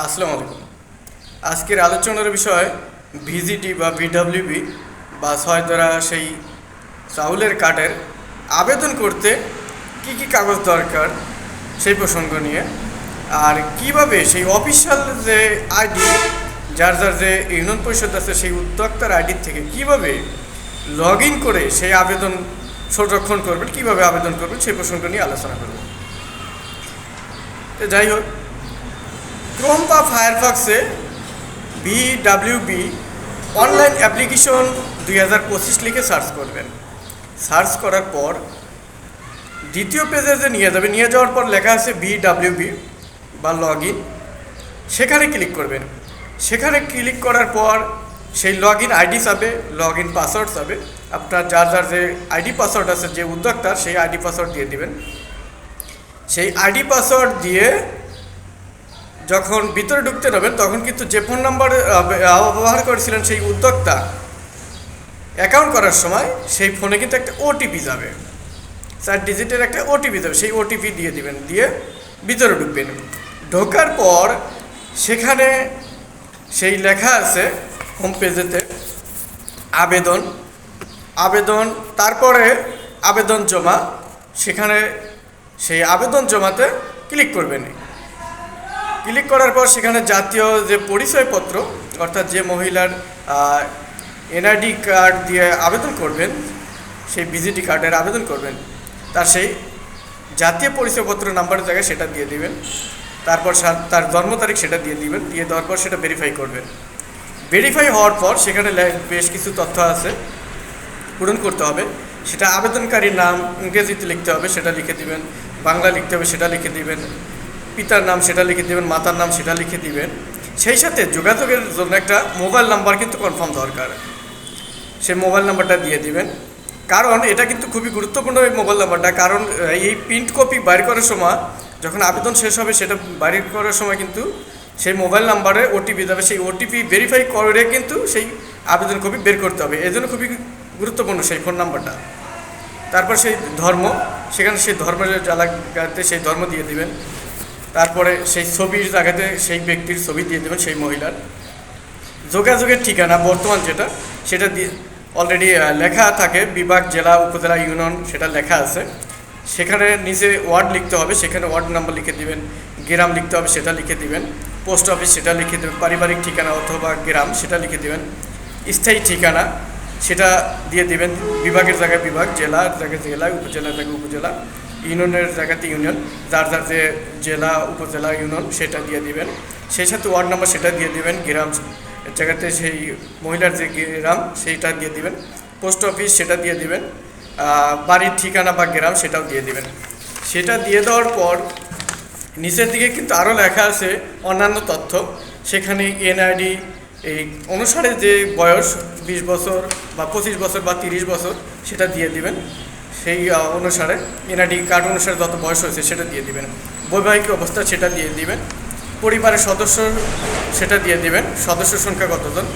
আসসালামু আলাইকুম। আজকের আলোচনার বিষয় ভিজিটি বা ভিডব্লিউবি বা ছয় ধরা সেই চাউলের কার্ডের আবেদন করতে কি কি কাগজ দরকার সেই প্রসঙ্গ নিয়ে, আর কীভাবে সেই অফিসিয়াল যে আইডি, যার যার যে ইউনিয়ন পরিষদ আছে সেই উদ্যোক্তার আইডির থেকে কীভাবে লগ ইন করে সেই আবেদন সংরক্ষণ করবেন, কীভাবে আবেদন করবেন সেই প্রসঙ্গ নিয়ে আলোচনা করব। তো যাই হোক ক্রোম বা ফায়ারফক্সে বিডাব্লিউবি অনলাইন অ্যাপ্লিকেশন দুই হাজার পঁচিশ লিখে সার্চ করবেন। সার্চ করার পর দ্বিতীয় পেজে যে নিয়ে যাবে, নিয়ে যাওয়ার পর লেখা আছে বিডাব্লিউবি বা লগ ইন সেখানে ক্লিক করবেন। সেখানে ক্লিক করার পর সেই লগ ইন আইডি চাবে লগ ইন পাসওয়ার্ড চাবে আপনার যার যার যে আইডি পাসওয়ার্ড আছে, যে উদ্যোক্তার সেই আইডি পাসওয়ার্ড দিয়ে দিবেন। সেই আইডি পাসওয়ার্ড দিয়ে যখন ভিতরে ঢুকতে নেবেন, তখন কিন্তু যে ফোন নাম্বার ব্যবহার করেছিলেন সেই উদ্যোক্তা অ্যাকাউন্ট করার সময় সেই ফোনে কিন্তু একটা ওটিপি যাবে। চার ডিজিটের একটা ওটিপি যাবে, সেই ওটিপি দিয়ে দিবেন, দিয়ে ভিতরে ঢুকবেন। ঢোকার পর সেখানে সেই লেখা আছে হোম পেজেতে আবেদন আবেদন, তারপরে আবেদন জমা, সেখানে সেই আবেদন জমাতে ক্লিক করবেন। ক্লিক করার পর সেখানে জাতীয় যে পরিচয়পত্র, অর্থাৎ যে মহিলার এনআইডি কার্ড দিয়ে আবেদন করবেন, সেই ভিজিটি কার্ডের আবেদন করবেন, তার সেই জাতীয় পরিচয়পত্র নাম্বারের জায়গায় সেটা দিয়ে দিবেন, তারপর তার জন্ম তারিখ সেটা দিয়ে দিবেন, দিয়ে দেওয়ার পর সেটা ভেরিফাই করবেন। ভেরিফাই হওয়ার পর সেখানে বেশ কিছু তথ্য আছে, পূরণ করতে হবে, সেটা আবেদনকারীর নাম ইংরেজিতে লিখতে হবে, সেটা লিখে দিবেন, বাংলা লিখতে হবে, সেটা লিখে দিবেন পিতার নাম সেটা লিখে দিবেন, মাতার নাম সেটা লিখে দিবেন। সেই সাথে যোগাযোগের জন্য একটা মোবাইল নাম্বার কিন্তু কনফার্ম দরকার। সেই মোবাইল নাম্বারটা দিয়ে দিবেন। কারণ এটা কিন্তু খুবই গুরুত্বপূর্ণ এই মোবাইল নাম্বারটা। কারণ এই প্রিন্ট কপি বাইর করার সময়, যখন আবেদন শেষ হবে সেটা বাইর করার সময় কিন্তু সেই মোবাইল নাম্বারে ওটিপি যাবে। সেই ওটিপি ভেরিফাই করে কিন্তু সেই আবেদন কপি বের করতে হবে। এই জন্য খুবই গুরুত্বপূর্ণ সেই ফোন নাম্বারটা। তারপর সেই ধর্ম, সেখানে সেই ধর্মের জায়গাতে সেই ধর্ম দিয়ে দিবেন। তারপরে সেই ছবির জায়গাতে সেই ব্যক্তির ছবি দিয়ে দেবেন সেই মহিলার। যোগাযোগের ঠিকানা বর্তমান যেটা, সেটা দিয়ে অলরেডি লেখা থাকে, বিভাগ, জেলা, উপজেলা, ইউনিয়ন, সেটা লেখা আছে। সেখানে নিজে ওয়ার্ড লিখতে হবে, সেখানে ওয়ার্ড নাম্বার লিখে দিবেন, গ্রাম লিখতে হবে, সেটা লিখে দিবেন। পোস্ট অফিস, সেটা লিখে দেবেন, পারিবারিক ঠিকানা অথবা গ্রাম, সেটা লিখে দিবেন। স্থায়ী ঠিকানা, সেটা দিয়ে দিবেন, বিভাগের জায়গায় বিভাগ, জেলার জায়গায় জেলা উপজেলার জায়গায় উপজেলা। ইউনিয়নের জায়গাতে ইউনিয়ন, যার যার যে জেলা, উপজেলা ইউনিয়ন, সেটা দিয়ে দিবেন। সেই সাথে ওয়ার্ড নাম্বার সেটা দিয়ে দিবেন, গ্রাম জায়গাতে সেই মহিলার যে গ্রাম, সেইটা দিয়ে দিবেন। পোস্ট অফিস সেটা দিয়ে দিবেন বাড়ির ঠিকানা বা গ্রাম সেটাও দিয়ে দিবেন। সেটা দিয়ে দেওয়ার পর নিচের দিকে কিন্তু আরও লেখা আছে অন্যান্য তথ্য। সেখানে এনআইডি, এই অনুসারে যে বয়স বিশ বছর বা পঁচিশ বছর বা তিরিশ বছর, সেটা দিয়ে দিবেন। সেই অনুসারে এনআইডি কার্ড অনুসারে যত বয়স হয়েছে সেটা দিয়ে দিবেন। বৈবাহিক অবস্থা সেটা দিয়ে দিবেন। পরিবারের সদস্য সেটা দিয়ে দিবেন। সদস্য সংখ্যা কতজন?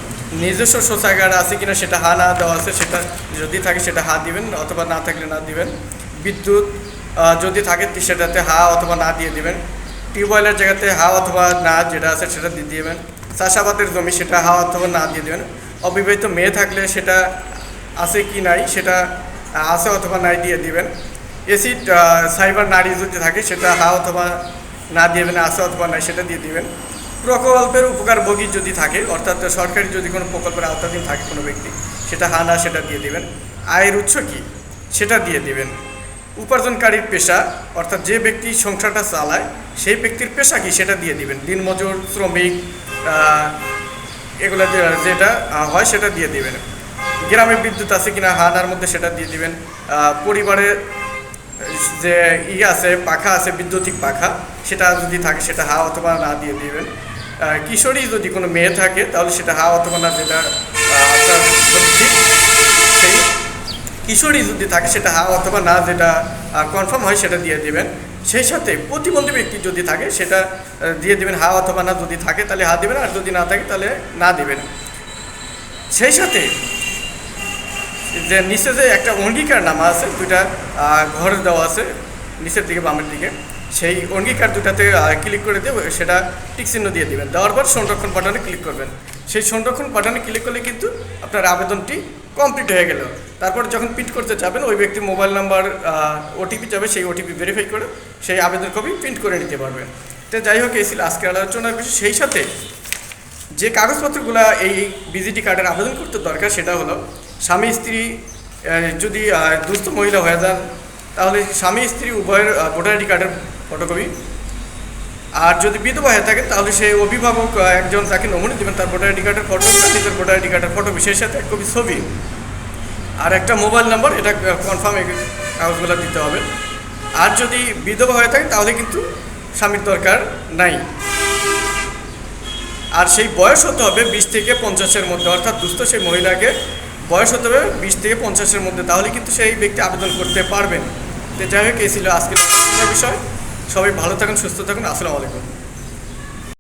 নিজস্ব শৌচাগার আছে কিনা সেটা হা না দেওয়া আছে, সেটা যদি থাকে সেটা হা দিবেন, অথবা না থাকলে না দিবেন। বিদ্যুৎ যদি থাকে সেটাতে হা অথবা না দিয়ে দিবেন। টিউবওয়েলের জায়গাতে হা অথবা না যেটা আছে সেটা দিয়ে দিবেন। চাষাবাদের জমি সেটা হা অথবা না দিয়ে দেবেন। অবিবাহিত মেয়ে থাকলে সেটা আছে কি নাই সেটা আছে অথবা নাই দিয়ে দিবেন। এসিড সাইবার নারী যদি থাকে, সেটা হা অথবা না দেবেন আছে অথবা নাই, সেটা দিয়ে দিবেন। প্রকল্পের উপকারভোগী যদি থাকে, অর্থাৎ সরকারি যদি কোনো প্রকল্পের আওতাধীন থাকে কোনো ব্যক্তি, সেটা হা না, সেটা দিয়ে দিবেন। আয়ের উৎস কী? সেটা দিয়ে দিবেন। উপার্জনকারীর পেশা, অর্থাৎ যে ব্যক্তি সংসারটা চালায়, সেই ব্যক্তির পেশা কি? সেটা দিয়ে দিবেন। দিনমজুর, শ্রমিক এগুলো যেটা হয়, সেটা দিয়ে দিবেন। গ্রামে বিদ্যুৎ আছে কিনা হানার মধ্যে সেটা দিয়ে দিবেন। আহ, পরিবারে যে ই আছে পাখা আছে বিদ্যুতিক পাখা সেটা যদি থাকে সেটা হা অথবা না দিয়ে দিবেন। কিশোরী যদি কোনো মেয়ে থাকে তাহলে সেটা হা অথবা না যেটা সেই কিশোরী যদি থাকে সেটা হা অথবা না যেটা কনফার্ম হয় সেটা দিয়ে দিবেন। সেই সাথে প্রতিবন্ধী ব্যক্তি যদি থাকে সেটা দিয়ে দিবেন হা অথবা না যদি থাকে তাহলে হা দিবেন আর যদি না থাকে তাহলে না দিবেন। সেই সাথে যে নিচে যে একটা অঙ্গীকার নামা আছে, দুইটা ঘর দেওয়া আছে, নিচের দিকে বামের দিকে, সেই অঙ্গীকার দুটাতে ক্লিক করে দিয়ে সেটা টিক চিহ্ন দিয়ে দেবেন। দেওয়ার পর সংরক্ষণ বাটনে ক্লিক করবেন। সেই সংরক্ষণ বাটনে ক্লিক করলে কিন্তু আপনার আবেদনটি কমপ্লিট হয়ে গেল। তারপর যখন প্রিন্ট করতে যাবেন, ওই ব্যক্তির মোবাইল নাম্বার ওটিপি যাবে, সেই ওটিপি ভেরিফাই করে সেই আবেদন কপি প্রিন্ট করে নিতে পারবেন তো যাই হোক, এই ছিল আজকের আলোচনার বিষয়। সেই সাথে যে কাগজপত্রগুলো এই বিজিটি কার্ডের আবেদন করতে দরকার, সেটা হলো স্বামী স্ত্রী যদি দুস্থ মহিলা হয়ে যান, তাহলে স্বামী স্ত্রী উভয়ের ভোটার আইডি কার্ডের ফটোকপি আর যদি বিধবা হয়ে থাকে, তাহলে সেই অভিভাবক একজন তাকে নমুনি দেবেন, তার ভোটার আইডি কার্ডের ফটো নিজের ভোটার আইডি কার্ডের ফটোকপি সেই সাথে এক কপি ছবি। আর একটা মোবাইল নাম্বার এটা কনফার্ম কাগজগুলো দিতে হবে। আর যদি বিধবা হয়ে থাকে, তাহলে কিন্তু স্বামীর দরকার নাই। আর সেই বয়স হতে হবে বিশ থেকে পঞ্চাশের মধ্যে, অর্থাৎ দুস্থ সেই মহিলাকে বয়স হতে হবে বিশ থেকে পঞ্চাশের মধ্যে, তাহলে কিন্তু সেই ব্যক্তি আবেদন করতে পারবেন তো যাই হোক, এই ছিল আজকের বিষয়। সবাই ভালো থাকুন, সুস্থ থাকুন। আসসালামু আলাইকুম।